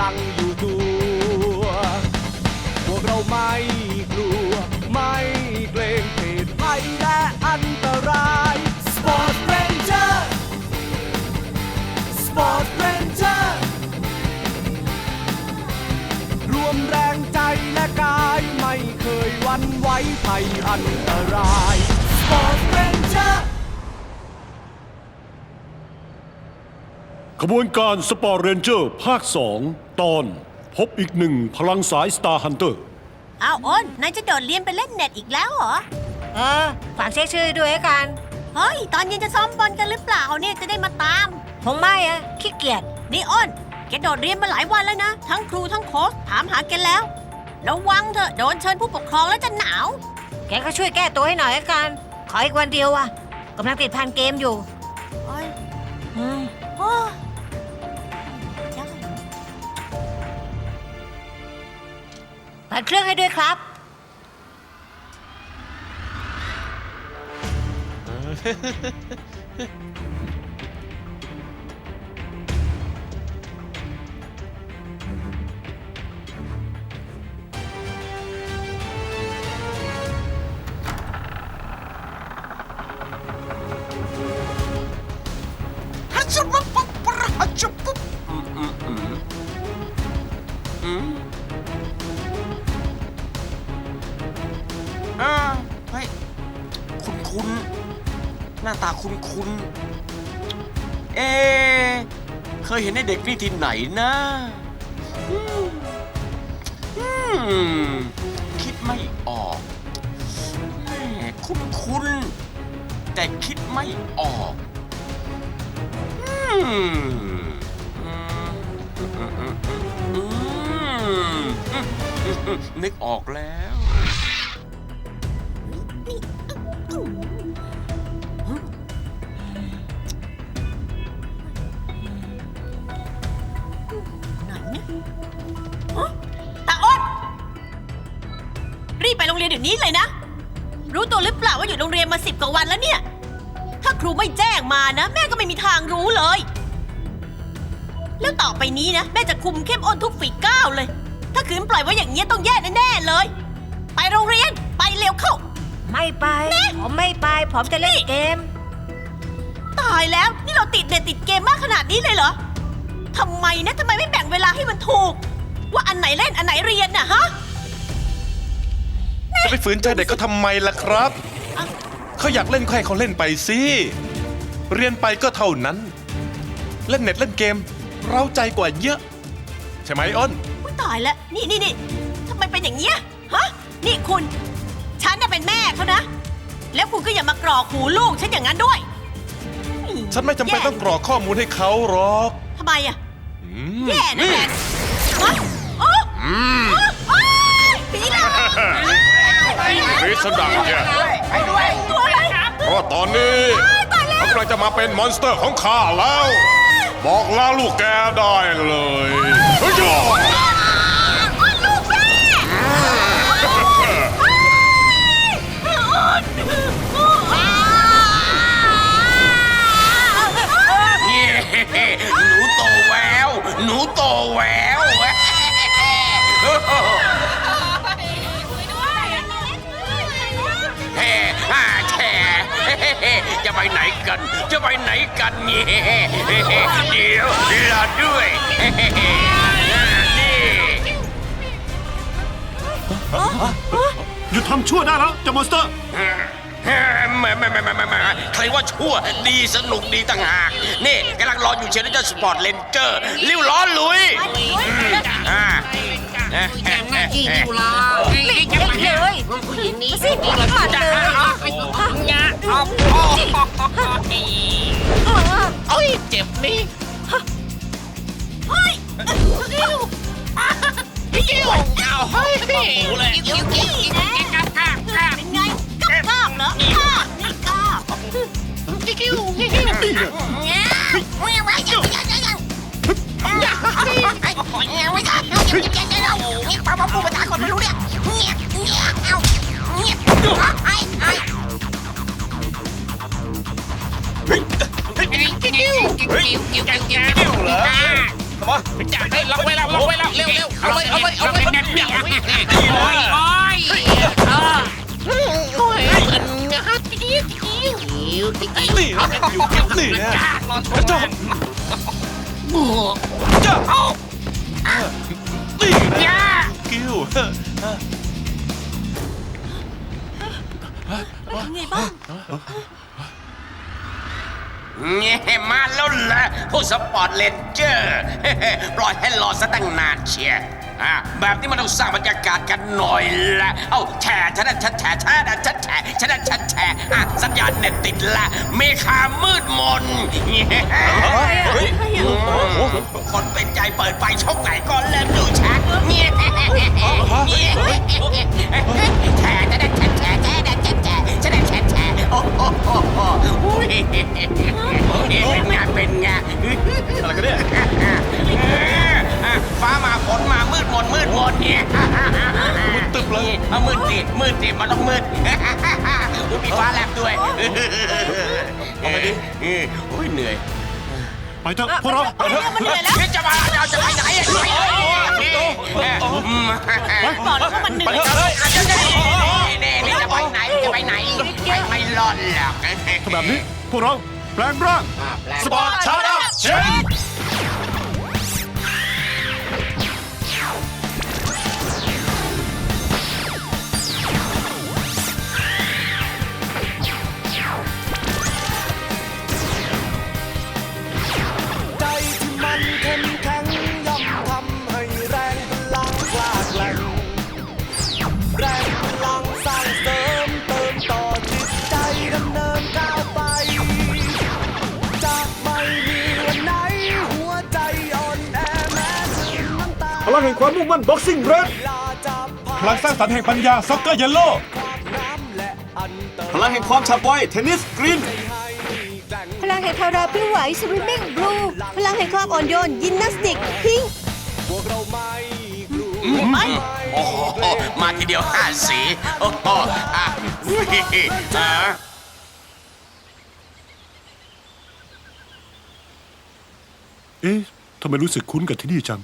ลังอยู่ตัวพวกเราไม่กลัว ไม่เกรงเหตุภัยและอันตราย Sport Ranger Sport Ranger รวมแรงใจและกายไม่เคยวันไหวภัยอันตราย ขบวนการสปอร์เรนเจอร์ภาค 2 ตอนพบอีกหนึ่งพลังสายสตาร์ฮันเตอร์อ้าวอ้นนายจะโดดเรียนไปเล่นเน็ตอีกแล้วเหรอ เออ ฝากเช็คชื่อด้วยละกัน เฮ้ย ตอนเย็นจะซ้อมบอลกันหรือเปล่าเนี่ยจะได้มาตาม คงไม่อะขี้เกียจ นี่อ้นแกโดดเรียนมาหลายวันแล้วนะ ทั้งครูทั้งโค้ชถามหาแกแล้ว ระวังเถอะโดนเชิญผู้ปกครองแล้วจะหนาว แกก็ช่วยแก้ตัวให้หน่อยละกัน ขออีกวันเดียวอะกำลังติดพันเกมอยู่โอ้ย ผัดเครื่องให้ด้วยครับ ยเห็นไอ้เด็กนี่ที่ไหนนะอืมอืมคิดไม่ออกแหม่คุณคุณแต่คิดไม่ออกอืมอืมอืมอืมอืมอืมนึกออกแล้ว รีบไปโรงเรียนเดี๋ยวนี้เลยนะ รู้ตัวหรือเปล่าว่าอยู่โรงเรียนมาสิบกว่าวันแล้วเนี่ย ถ้าครูไม่แจ้งมานะ แม่ก็ไม่มีทางรู้เลย แล้วต่อไปนี้นะ แม่จะคุมเข้มอ้นทุกฝีก้าวเลย ถ้าขืนปล่อยไว้อย่างเงี้ยต้องแย่แน่ๆเลย ไปโรงเรียนไปเร็วเข้า ไม่ไปผมไม่ไป ผมจะเล่นเกม ตายแล้วนี่เราติดเน็ตติดเกมมากขนาดนี้เลยเหรอทำไมนะทำไมไม่แบ่งเวลาให้มันถูก ว่าอันไหนเล่นอันไหนเรียนน่ะฮะ จะไปฝืนใจเด็กเขาทำไมล่ะครับอะเขาอยากเล่นก็ให้เขาเล่นไปสิ เรียนไปก็เท่านั้น เล่นเน็ตเล่นเกม เราใจกว่าเยอะ ใช่ไหมอ้น อุ๊ยตายแล้วนี่นี่นี่ทำไมเป็นอย่างเงี้ยฮะนี่คุณ ฉันน่ะเป็นแม่เขานะ แล้วคุณก็อย่ามากรอกหูลูกฉันอย่างนั้นด้วยฉันไม่จำเป็นต้องกรอกข้อมูลให้เขาหรอกทำไมอะอืมแย่นะแดนฮะโอ้โอ้โอ้ยผีหลอก รีสดังแกตัวอะไรเพราะว่าตอนนี้เขากำลังจะมาเป็นมอนสเตอร์ของข้าแล้ว บอกลาลูกแกได้เลย ไปไหนกัน จะไปไหนกันเนี่ยเดี๋ยวรอด้วยนี่หยุดทำชั่วได้แล้วเจ้ามอนสเตอร์ แหม่แหม่แหม่แหม่แหม่แหม่ใครว่าชั่วดีสนุกดีต่างหาก นี่กำลังรออยู่เชียร์ด้วยสปอร์ตเลนเจอร์ริ้วล้อลุย อ่า อีกอยู่ละไม่เล่นเลยสิมาเลยโอ้ยเจ็บนี่เฮ้ยกิ้วเอาเฮ้ยเลยกิ้วกิ้วเป็นไงกับกอกเหรอก้อกนี่ก้อกกิ้วกิ้วไม่ไหวยังยังยังยังไอ้หอยเงี้ยไว้กัน เอาเก็บเก็บเก็บเอาเนี่ยป้าป้าปูภาษาคนไม่รู้เรื่องเนี่ยเนี่ยเอาเนี่ยไอ้ไอ้กิ้วกิ้วกิ้วกิ้วกิ้วเหรอจับได้ล็อกไว้แล้วล็อกไว้แล้วเร็วเร็วเอาเลยเอาเลยเอาเลยโอ้ยโอ้ยโอ้ยกิ้วกิ้วกิ้วกิ้วนี่นะอยู่เก็บนี่นะเจ้าเจ้า นี่นะกิ้วเป็นไงบ้างเงี้ยมาแล้วล่ะผู้สปอร์ตเลนเจอร์ ปล่อยให้รอซะตั้งนานเชียร์ อะแบบนี้มันต้องสร้างบรรยากาศกันหน่อยละเอ้าแฉชนะชัดแฉชนะชัดแฉชนะชัดแฉอะสัญญาณเน็ตติดละเมฆามืดมนเฮ้ยคนเป็นใจเปิดไฟช่องไหนก็เริ่มดูชัดเนี่ยแฉชนะชัดแฉชนะชัดแฉชนะชัดแฉชนะชัดแฉโอ้โหเป็นไงเป็นไงอะไรกันเนี่ย มืดมนมืดมนเนี่ยมืดตึบเลยเอามืดสิมืดสิมันต้องมืดอุ้ยมีฟ้าแลบด้วยเอาไปดิโอ้ยเหนื่อยไปเถอะพวกเราไปเถอะมันเหนื่อยแล้วนี่จะมาเราจะไปไหนอะไปไหนบอกแล้วว่ามันเหนื่อยนี่นี่จะไปไหนจะไปไหนไปไม่รอดหรอกถ้าแบบนี้พวกเราแปลงร่างสปอร์ตชาร์จเชน ลังแห่งความมุ่งมั่นบ็อกซิ่งเรดเวลาจะผ่านพลังสร้างสรรค์แห่งปัญญาซ็อกเกอร์เยลโล่น้ำและอันตพลังแห่งความฉับไวเทนนิสกรีนให้แกร่งพลังแห่งพาราพิ้วไหวสวิมมิ่งบลูพลังแห่งความอ่อนโยนยิมนาสติกพิงค์พวกเราไม่กลัวไปโอ้โหมาทีเดียวห้าสีโอ้โหอะอะเอ๊ะทำไมรู้สึกคุ้นกับที่นี่จัง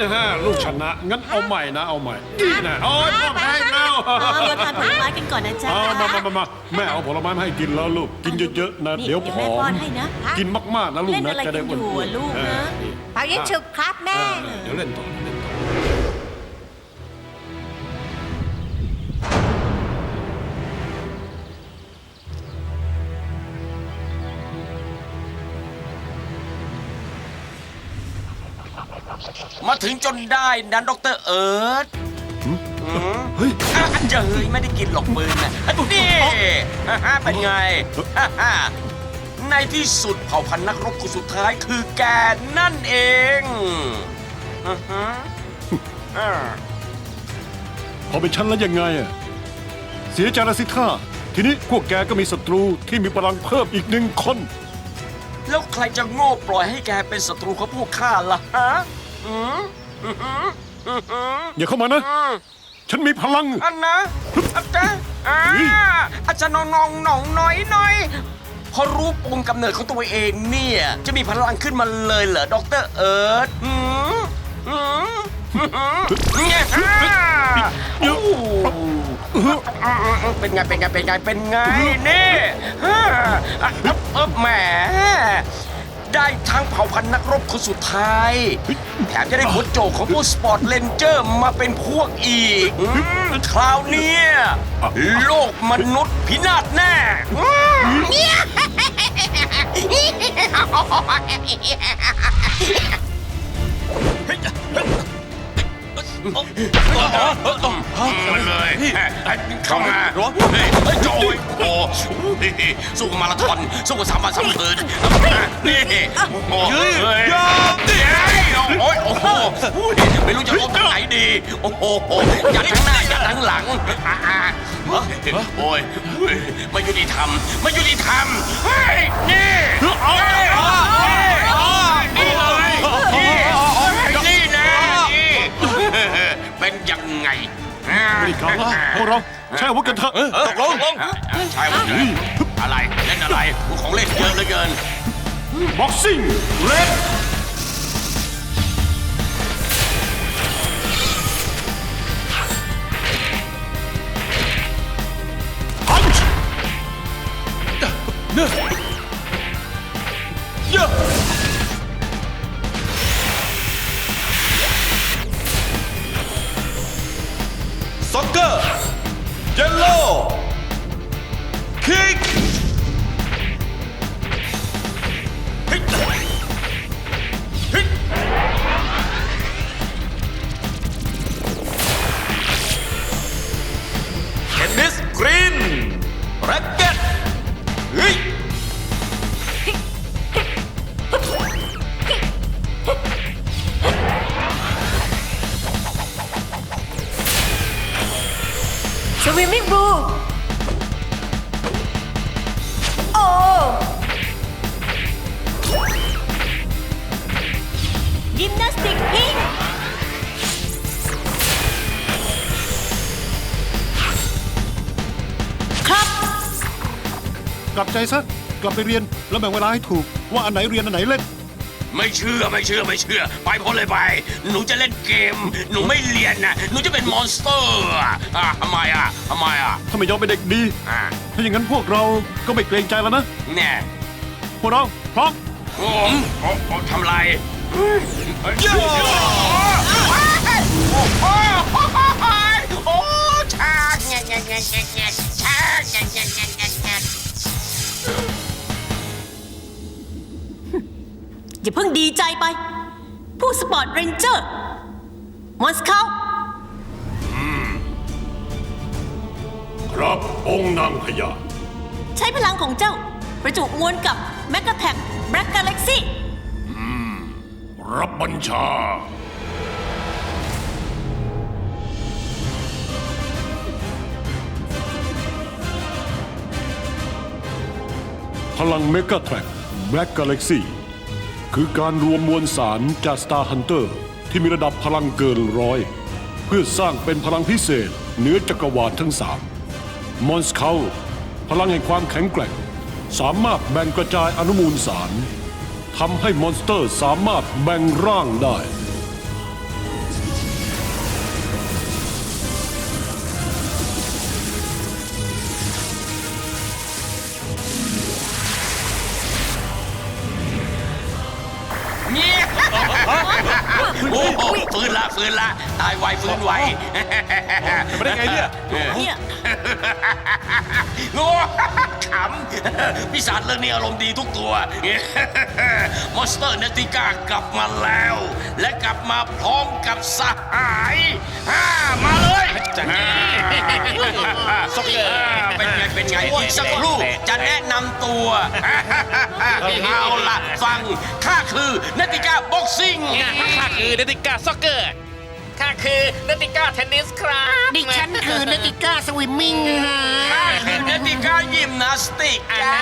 นะแล้วนะฮะ ลูกชนะ งั้นเอาใหม่นะ เอาใหม่นี่นะโอ้ยพ่อแพ้แล้วเออมาทานผลไม้กันก่อนนะจ๊ะเอามามามามาแม่เอาผลไม้มาให้กินแล้วลูก กินเยอะๆนะนี่เดี๋ยวเดี๋ผยวอแม่ป้อมนให้นะกินมากๆนะลูกเล่นนะอะไรจะได้กันอยู่อ้วนอะลูกๆเอนะอนี่เป่ายิงฉุบครับแม่เออเดี๋ยวเล่นต่อเล่นต่อ มาถึงจนได้นะดรเอิร์ธเฮ้ยอะเจอไม่ได้กินหรอกปืนนะอะนี่อะฮะเป็นไงอะฮะในที่สุดเผ่าพันธุ์นักรบคนสุดท้ายคือแกนั่นเองอะฮะอ่าพอเป็นฉันแล้วยังไงอะเสียใจละสิท่าทีนี้พวกแกก็มีศัตรูที่มีพลังเพิ่มอีกหนึ่งคน แล้วใครจะโง่ปล่อยให้แกเป็นศัตรูของพวกข้าล่ะฮะ อืมอืมอืมอืมอืมอย่าเข้ามานะอืมฉันมีพลัง อันนะอาจารย์อ่าเฮ้ยอาจารย์นองนองหนองน้อยน้อยพอรู้ปมกำเนิดของตัวเองเนี่ย จะมีพลังขึ้นมาเลยเหรอด็อกเตอร์เอิร์ธหืมหืมหืมเนี่ยโอ้โหเป็นไงเป็นไงเป็นไงเป็นไงนี่ฮ่าอะเอบเอบแหม ได้ทั้งเผ่าพันธุ์นักรบคนสุดท้าย แถมจะได้หัวโจกของพวกสปอร์ตเลนเจอร์มาเป็นพวกอีกอืมคราวเนี้ยโลกมนุษย์พินาศแน่อื มันเลยเข้ามาเฮ้ยเฮ้ยโจยโอ้สู้กับมาราธอนสู้กับสามวันสามคืนนี่โอ้ยอมได้โอ้ยโอ้โหไม่รู้จะลบทางไหนดี โอ้โหยัดทั้งหน้ายัดทั้งหลังโอ้ยไม่ยุติธรรมไม่ยุติธรรมเฮ้ยนี่ วกเราใช้อาวุธกันเถอะตกลงใช่ไหมอะไรเล่นอะไรของเล่นเยอะเหลือเกิน บ็อกซิ่งเรดพันช์ซ็อกเกอร์เยลโล่คิก ใจซะ กลับไปเรียนแล้วแบ่งเวลาให้ถูก ว่าอันไหนเรียนอันไหนเล่น ไม่เชื่อไม่เชื่อไม่เชื่อ ไปพ้นเลยไป หนูจะเล่นเกม หนูไม่เรียนนะหนูจะเป็นมอนสเตอร์อะอะทำไมอะทำไมอะถ้าไม่ยอมเป็นเด็กดี อะถ้าอย่างนั้นพวกเราก็ไม่เกรงใจแล้วนะ แน่พวกเราพร้อมโอ้โอ้โอ้ทำไรโอ้โอ้ชาแงะแงะแงะแงะแงะ อย่าเพิ่งดีใจไป ผู้สปอร์ตเรนเจอร์ มอนสเขาครับองค์นางพญาใช้พลังของเจ้า ประจุมวลกับแมกกาแท็กแบล็กกาแล็กซี่รับบัญชา พลังเมก a แทร็กแบล็กกาแล็กซี่ คือการรวมมวลสารจาก Star Hunter ที่มีระดับพลังเกินร้อย เพื่อสร้างเป็นพลังพิเศษเหนือจักรวาลทั้งสามมอนสเคาพลังแห่งความแข็งแกร่ง สามารถแบ่งกระจายอนุมูลสารทำให้มอนสเตอร์สามารถแบ่งร่างได้ Oh, โอ้โหฟื้นละฟื้นละตายไวฟื้นไวมาได้ไงเนี่ยเนี่ยโง่ขำพิศาจเรื่องนี้อารมณ์ดีทุกตัว มอนสเตอร์เนติก้ากลับมาแล้ว และกลับมาพร้อมกับสหายฮ่ามาเลยสกเกอร์เป็นไงเป็นไงสักครู่จะแนะนำตัวเอาล่ะฟังข้าคือเนติก้าบ็อกซิ่งข้าคือเนติก้าซ็อกเกอร์ ข้าคือเนติก้าเทนนิสครับดิฉันคือนาติก้าสวิมมิ่งฮะข้าคือเนติก้ายิมนาสติกจ้า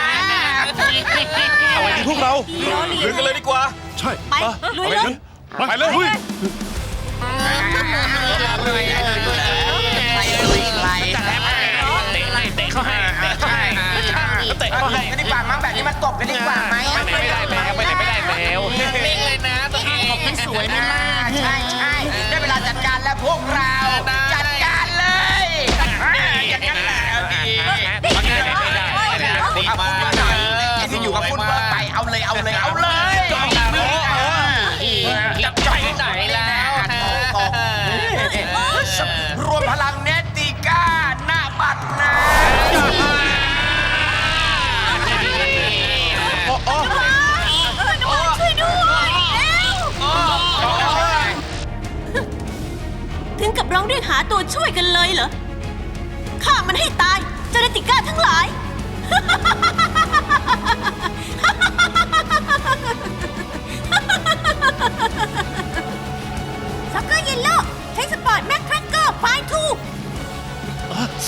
เอาไว้ที่พวกเราลุยกันเลยดีกว่า ใช่ไปลุยเลยไปเลยเฮ้ยไปลุยไกลเตะไล่เตะเข้าให้เตะเข้าให้เตะเข้าให้กันดีกว่ามั้งแบบนี้มาตบกันดีกว่าไหมไปไหนไม่ได้แล้วไปไหนไม่ได้แล้วนิ่งเลยนะตรง นี้สวยไหมล่ะใช่ใช่ได้เวลาจัดการแล้วพวกเราจัด ตัวช่วยกันเลยเหรอฆ่ามันให้ตายเจ้าเนติก้าทั้งหลายซ็อกเกอร์เยลโล่ใช้สปอร์ตแม็กแครกเกอร์ไฟทู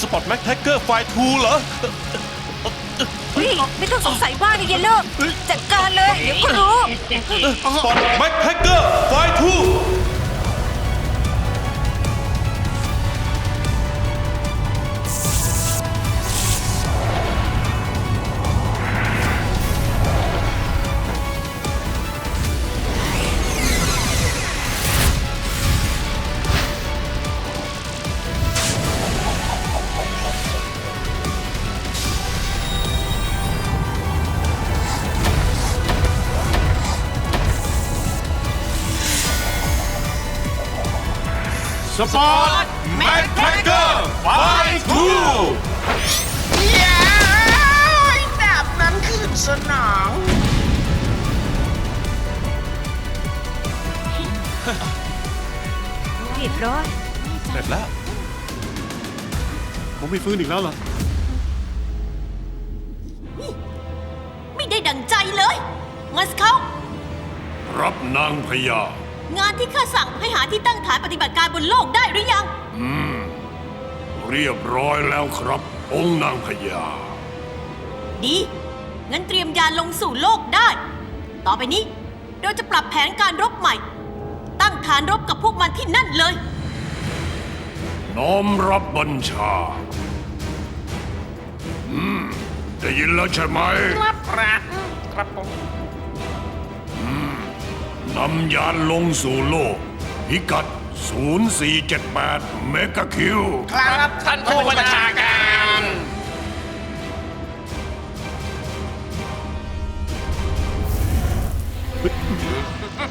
สปอตแม็กแท็กเกอร์ไฟทูเหรอ นี่ไม่ต้องสงสัยบ้างนะเยลโล่จัดการเลย เดี๋ยวก็รู้ สปอตแม็กแท็กเกอร์ไฟทู ปอร์ตแม็กแท็กเกอร์ไฟทูย้ายแบบนั้นคือสนองเรียบร้อยเสร็จแล้ว ผมไม่ฟื้นอีกแล้วล่ะไม่ได้ดังใจเลยงัสเขารับนางพญา งานที่ข้าสั่งให้หาที่ตั้งฐานปฏิบัติการบนโลกได้หรือยังเรียบร้อยแล้วครับ องค์นางพญา ดี งั้นเตรียมยานลงสู่โลกได้ ต่อไปนี้ เราจะปรับแผนการรบใหม่ ตั้งฐานรบกับพวกมันที่นั่นเลย น้อมรับบัญชา อืม ได้ยินแล้วใช่ไหม ครับครับครับผม นำยานลงสู่โลก พิกัด 0478 เมกะคิว ครับท่านผู้บัญชาการ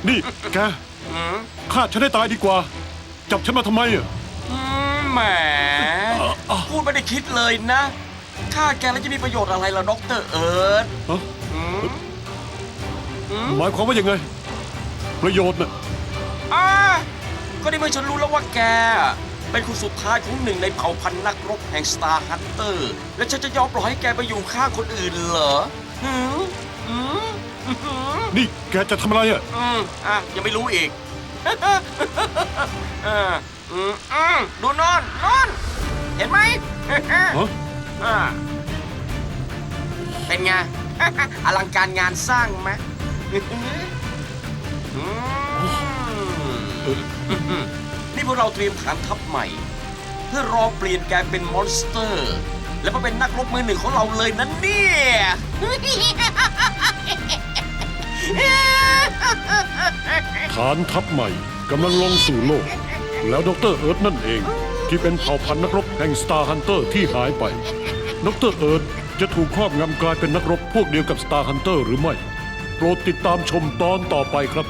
นี่แกฆ่าฉันให้ตายดีกว่า จับฉันมาทำไมอะ อืมแหม พูดไม่ได้คิดเลยนะฆ่าแกแล้วจะมีประโยชน์อะไรล่ะด็อกเตอร์เอิร์ธฮะหมายความว่ายังไง ประโยชน์น่ะอ่าก็ได้เมื่อฉันรู้แล้วว่าแก เป็นคนสุดท้ายของหนึ่งในเผ่าพันธุ์นักรบแห่งสตาร์ฮันเตอร์ และฉันจะยอมปล่อยให้แกไปอยู่ข้างคนอื่นเหรอหืมหืมหืมนี่แกจะทำอะไรอะอืมอะยังไม่รู้อีกอ่าอืมอืมดูนอนนอน เห็นไหมฮะอ่าเป็นไง อลังการงานสร้างไหมอืม นี่พวกเราเตรียมฐานทัพใหม่ เพื่อรอเปลี่ยนแกเป็นมอนสเตอร์ แล้วมาเป็นนักรบมือหนึ่งของเราเลยนะเนี่ยฐานทัพใหม่กำลังลงสู่โลก แล้วดรเอิร์ธนั่นเอง ที่เป็นเผ่าพันธุ์นักรบแห่งสตาร์ฮันเตอร์ที่หายไปดรเอิร์ธจะถูกครอบงำกลายเป็นนักรบพวกเดียวกับสตาร์ฮันเตอร์หรือไม่ โปรดติดตามชมตอนต่อไปครับ